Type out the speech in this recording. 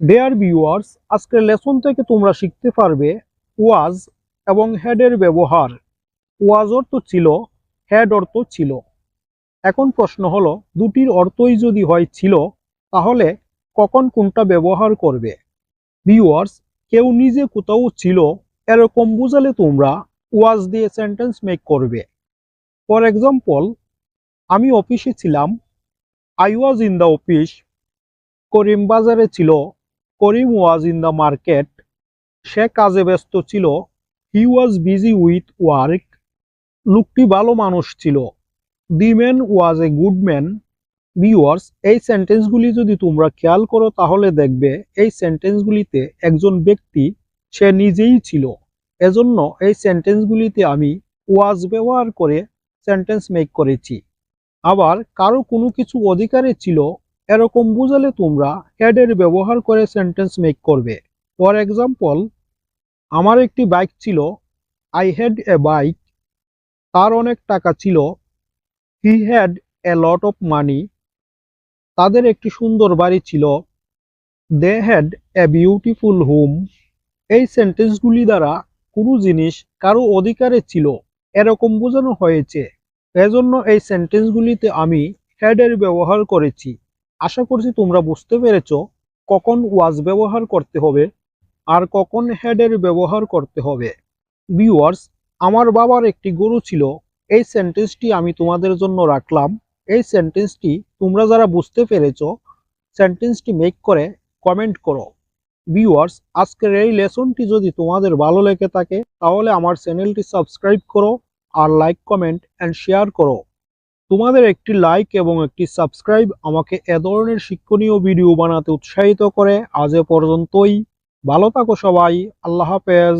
Dear viewers আজকের lesson থেকে তোমরা শিখতে পারবে ওয়াজ এবং হেডের ব্যবহার। ওয়াজ অর্থ ছিল হেড অর্থ ছিল। এখন প্রশ্ন হলো, দুটির অর্থই যদি হয় ছিল, তাহলে কখন কোনটা ব্যবহার করবে? ভিউয়ার্স কেউ নিজে কোথাও ছিল, এরকম বুঝালে তোমরা ওয়াজ দিয়ে সেন্টেন্স মেক করবে। ফর এক্সাম্পল আমি অফিসে ছিলাম I was in the office Karim বাজারে ছিল Karim was in the market. সে কাজে ব্যস্ত ছিল। He was busy with work লোকটি ভালো মানুষ ছিল। The man was a good man viewers এই সেন্টেন্সগুলি যদি তোমরা খেয়াল করো, তাহলে দেখবে এই সেন্টেন্সগুলিতে একজন ব্যক্তি, সে নিজেই ছিল। এজন্য এই সেন্টেন্সগুলিতে আমি ওয়াজ ব্যবহার করে সেন্টেন্স মেক করেছি। আবার কারও কোনো কিছু অধিকারে ছিল এরকম বুঝালে তোমরা হেডের ব্যবহার করে সেন্টেন্স মেক করবে। ফর এক্সাম্পল আমার একটি বাইক ছিল আই হ্যাড এ বাইক তার অনেক টাকা ছিল he had a lot of money তাদের একটি সুন্দর বাড়ি ছিল they had a beautiful home এই সেন্টেন্সগুলি দ্বারা কোনো জিনিস কারও অধিকারে ছিল, এরকম বোঝানো হয়েছে। এজন্য এই সেন্টেন্সগুলিতে আমি হেডের ব্যবহার করেছি। আশা করছি তোমরা বুঝতে পেরেছ কখন ওয়াজ ব্যবহার করতে হবে আর কখন হেডের ব্যবহার করতে হবে। ভিউয়ার্স, আমার বাবার একটি গরু ছিল। এই সেন্টেন্সটি আমি তোমাদের জন্য রাখলাম। এই সেন্টেন্সটি তোমরা যারা বুঝতে পেরেছ সেন্টেন্সটি মেক করে কমেন্ট করো। ভিউয়ার্স, আজকের এই লেসনটি যদি তোমাদের ভালো লেগে থাকে, তাহলে আমার চ্যানেলটি সাবস্ক্রাইব করো আর লাইক কমেন্ট অ্যান্ড শেয়ার করো। তোমাদের একটি লাইক এবং একটি সাবস্ক্রাইব আমাকে এ ধরনের শিক্ষণীয় ভিডিও বানাতে উৎসাহিত করে। আজ এ পর্যন্তই। ভালো থাকো সবাই। আল্লাহ হাফেজ।